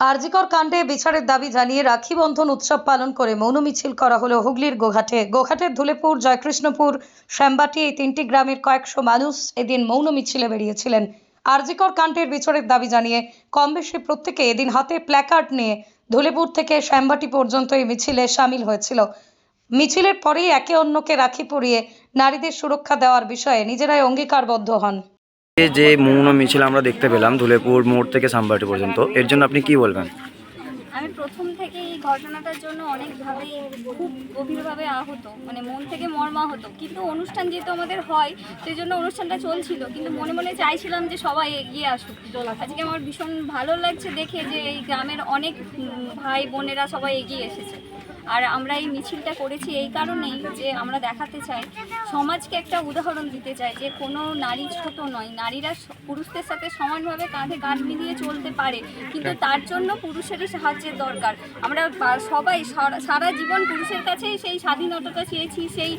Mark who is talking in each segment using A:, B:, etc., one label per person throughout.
A: আরজিকর কাণ্ডে বিচারের দাবি জানিয়ে রাখি বন্ধন উৎসব পালন করে মৌন মিছিল করা হলো হুগলির গোঘাটে। গোঘাটের ধুলেপুর, জয়কৃষ্ণপুর, শ্যামবাটি এই তিনটি গ্রামের কয়েকশো মানুষ এদিন মৌন মিছিলে বেরিয়েছিলেন। আরজিকর কাণ্ডের বিচারের দাবি জানিয়ে কম বেশি প্রত্যেকে এদিন হাতে প্ল্যাকার্ড নিয়ে ধুলেপুর থেকে শ্যামবাটি পর্যন্ত এই মিছিলে সামিল হয়েছিল। মিছিলের পরেই একে অন্যকে রাখি পরিয়ে নারীদের সুরক্ষা দেওয়ার বিষয়ে নিজেরাই অঙ্গীকারবদ্ধ হন।
B: যে মৌন মিছিল আমরা দেখতে পেলাম ধুলেপুর মোড় থেকে সাম্বাটি পর্যন্ত, এর জন্য আপনি কি বলবেন?
C: আমি প্রথম থেকে এই ঘটনাটার জন্য অনেকভাবেই খুব গভীরভাবে আহত মানে মন থেকে মর্মাহত। কিন্তু অনুষ্ঠান যেহেতু আমাদের হয় সেই জন্য অনুষ্ঠানটা চলছিল, কিন্তু মনে মনে চাইছিলাম যে সবাই এগিয়ে আসুক। আজকে আমার ভীষণ ভালো লাগছে দেখে যে এই গ্রামের অনেক ভাই বোনেরা সবাই এগিয়ে এসেছে। আর আমরা এই মিছিলটা করেছি এই কারণেই যে আমরা দেখাতে চাই সমাজকে একটা উদাহরণ দিতে চাই যে কোনো নারী ছোট নয় নারীরা পুরুষদের সাথে সমানভাবে কাঁধে কাঁধ মিলিয়ে চলতে পারে। কিন্তু তার জন্য পুরুষেরই সাহায্যের দরকার। আমরা সবাই সারা- জীবন পুরুষের কাছেই সেই স্বাধীনতাটা চেয়েছি সেই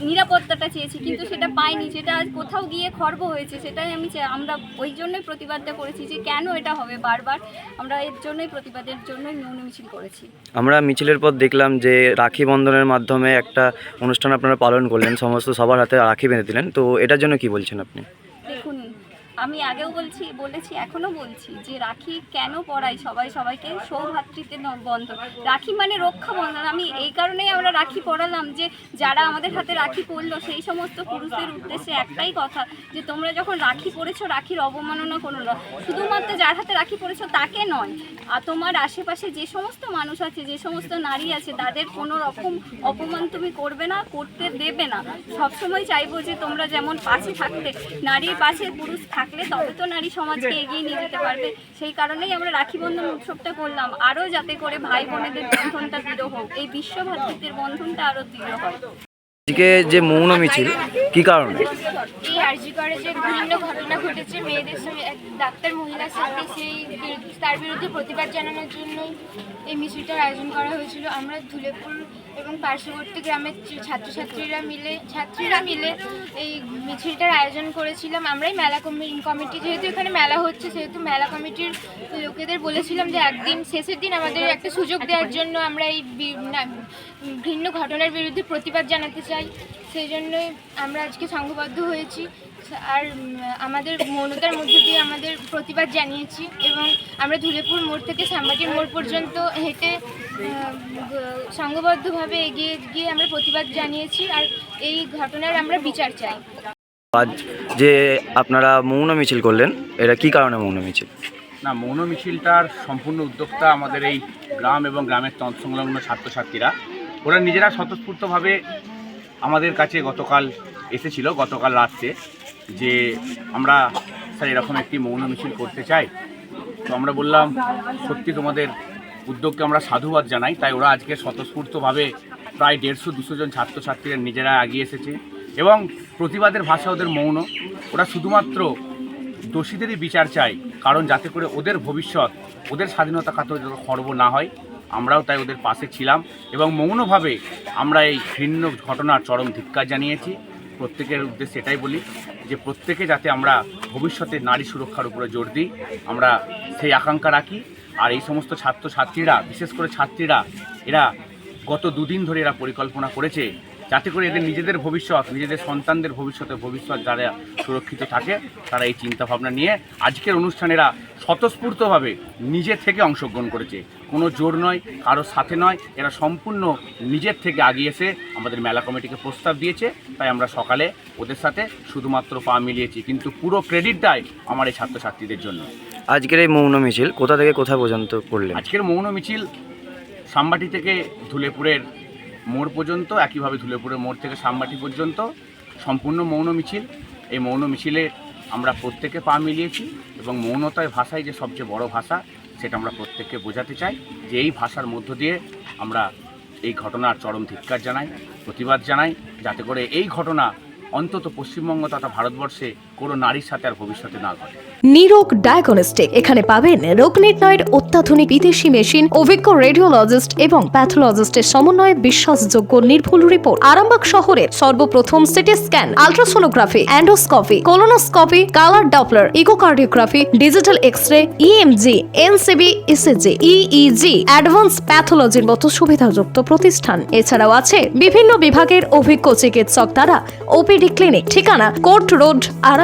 C: নিরাপত্তাটা চেয়েছি। কিন্তু সেটা পাইনি সেটা আজ কোথাও গিয়ে খর্ব হয়েছে সেটাই আমি চাই আমরা ওই জন্যই প্রতিবাদটা করেছি যে কেন এটা হবে বারবার। আমরা এর জন্যই প্রতিবাদের জন্যই মৌন মিছিল করেছি।
B: আমরা মিছিলের পর দেখলাম যে রাখি বন্ধনের মাধ্যমে একটা অনুষ্ঠান আপনারা পালন করলেন, সমস্ত সবার হাতে রাখি বেঁধে দিলেন, তো এটার জন্য কি বলছেন আপনি?
C: আমি আগেও বলছি, বলেছি, এখনও বলছি যে রাখি কেন পড়াই সবাই সবাইকে? সৌভাতৃত্বের ন- বন্ধন রাখি মানে রক্ষা বন্ধন। আমি এই কারণেই আমরা রাখি পড়ালাম যে যারা আমাদের হাতে রাখি পড়ল, সেই সমস্ত পুরুষদের উদ্দেশ্যে একটাই কথা যে তোমরা যখন রাখি পড়েছো, রাখির অবমাননা করো না। শুধুমাত্র যার হাতে রাখি পড়েছো, তাকে নয়। আর তোমার আশেপাশে যে সমস্ত মানুষ আছে, যে সমস্ত নারী আছে, তাদের কোনো রকম অপমান তুমি করবে না, করতে দেবে না। সবসময় চাইব যে তোমরা যেমন পাশে থাকতে, নারীর পাশে পুরুষ থাকলে তবে তো নারী সমাজকে এগিয়ে নিয়ে যেতে পারবে। সেই কারণেই আমরা রাখি বন্ধন উৎসবটা করলাম। আরও যাতে করে ভাই বোনেদের বন্ধনটা দৃঢ় হোক। এই বিশ্ব বন্ধনটা আরও দৃঢ় হয়
B: আজকে যে মৌন মিছিল কি কারণে?
D: এই আরজি করে যে বিভিন্ন ঘটনা ঘটেছে, মেয়েদের সঙ্গে এক ডাক্তার মহিলার সাথে সেই বিরুদ্ধে- তার বিরুদ্ধে প্রতিবাদ জানানোর জন্যই এই মিছিলটার আয়োজন করা হয়েছিল। আমরা ধুলেপুর এবং পার্শ্ববর্তী গ্রামের ছাত্রছাত্রীরা মিলে, ছাত্রীরা মিলে এই মিছিলটার আয়োজন করেছিলাম। আমরাই মেলা কমি- কমিটি, যেহেতু এখানে মেলা হচ্ছে, সেহেতু মেলা কমিটির লোকেদের বলেছিলাম যে একদিন, শেষের দিন আমাদের একটা সুযোগ দেওয়ার জন্য আমরা এই ভিন্ন ঘটনার বিরুদ্ধে প্রতিবাদ জানাতে চাই। সেই জন্যই আমরা আজকে সংঘবদ্ধ হয়েছি। আর আমাদের মৌনতার মধ্য দিয়ে আমাদের প্রতিবাদ জানিয়েছি এবং আমরা ধুলেপুর মোড় থেকে সাম্বাটির মোড় পর্যন্ত হেঁটে সংঘবদ্ধভাবে এগিয়ে গিয়ে আমরা প্রতিবাদ জানিয়েছি আর এই ঘটনার আমরা বিচার চাই।
B: আজ যে আপনারা মৌন মিছিল করলেন এটা কি কারণে মৌন মিছিল?
E: না মৌন মিছিলটার সম্পূর্ণ উদ্যোক্তা আমাদের এই গ্রাম এবং গ্রামের তৎসংলগ্ন ছাত্রছাত্রীরা। ওরা নিজেরা স্বতঃস্ফূর্তভাবে আমাদের কাছে গতকাল এসেছিল, গতকাল রাত্রে, যে আমরা, স্যার, এরকম একটি মৌন মিছিল করতে চাই। তো আমরা বললাম, সত্যি তোমাদের উদ্যোগকে আমরা সাধুবাদ জানাই। তাই ওরা আজকে স্বতঃস্ফূর্তভাবে প্রায় দেড়শো দুশো জন ছাত্রছাত্রীরা নিজেরা এগিয়ে এসেছে এবং প্রতিবাদের ভাষা ওদের মৌন। ওরা শুধুমাত্র দোষীদেরই বিচার চায়, কারণ যাতে করে ওদের ভবিষ্যৎ, ওদের স্বাধীনতা যাতে খর্ব না হয়। আমরাও তাই ওদের পাশে ছিলাম এবং মৌনভাবে আমরা এই ঘৃণ্য ঘটনার চরম ধিক্কার জানিয়েছি। প্রত্যেকের উদ্দেশ্যে এটাই বলি যে প্রত্যেকে যাতে আমরা ভবিষ্যতে নারী সুরক্ষার উপরে জোর দিই, আমরা সেই আকাঙ্ক্ষা রাখি। আর এই সমস্ত ছাত্রছাত্রীরা, বিশেষ করে ছাত্রীরা, এরা গত দুদিন ধরে এরা পরিকল্পনা করেছে যাতে করে এদের নিজেদের ভবিষ্যৎ নিজেদের সন্তানদের ভবিষ্যতে ভবিষ্যৎ যারা সুরক্ষিত থাকে তারা এই চিন্তাভাবনা নিয়ে আজকের অনুষ্ঠানেরা স্বতঃস্ফূর্তভাবে নিজে থেকে অংশগ্রহণ করেছে। কোনো জোর নয় কারোর সাথে নয় এরা সম্পূর্ণ নিজের থেকে আগিয়ে এসে আমাদের মেলা কমিটিকে প্রস্তাব দিয়েছে। তাই আমরা সকালে ওদের সাথে শুধুমাত্র পা মিলিয়েছি কিন্তু পুরো ক্রেডিটটাই আমার এই ছাত্রছাত্রীদের জন্য।
B: আজকের এই মৌন মিছিল কোথা থেকে কোথা পর্যন্ত করলেন?
E: আজকের মৌন মিছিল সামবাটি থেকে ধুলেপুরের মোড় পর্যন্ত, একইভাবে ধুলেপুরের মোড় থেকে সামবাটি পর্যন্ত, সম্পূর্ণ মৌন মিছিল। এই মৌন মিছিলে আমরা প্রত্যেকে পা মিলিয়েছি এবং মৌনতায় ভাষাই যে সবচেয়ে বড় ভাষা, সেটা আমরা প্রত্যেককে বোঝাতে চাই। যে এই ভাষার মধ্য দিয়ে আমরা এই ঘটনার চরম ধিক্কার জানাই, প্রতিবাদ জানাই, যাতে করে এই ঘটনা অন্তত পশ্চিমবঙ্গ তথা ভারতবর্ষে কোনো নারীর সাথে আর ভবিষ্যতে না ঘটে।
F: নিরোগ ডায়াগনস্টিক এখানে পাবেন রোগ নির্ণয়ের অত্যাধুনিক বিদেশি মেশিন, অভিজ্ঞ রেডিওলজিস্ট এবং প্যাথোলজিস্টের সমন্বয়ে বিশ্বাসযোগ্য নির্ভুল রিপোর্ট আরামবাগ শহরের সর্বপ্রথম CT scan ultrasonography endoscopy colonoscopy colour doppler echocardiography digital X ray EMG NCB ECG EEG advance প্যাথোলজির মতো সুবিধাযুক্ত প্রতিষ্ঠান। এছাড়াও আছে বিভিন্ন বিভাগের অভিজ্ঞ চিকিৎসক দ্বারা ওপিডি ক্লিনিক ঠিকানা কোর্ট রোড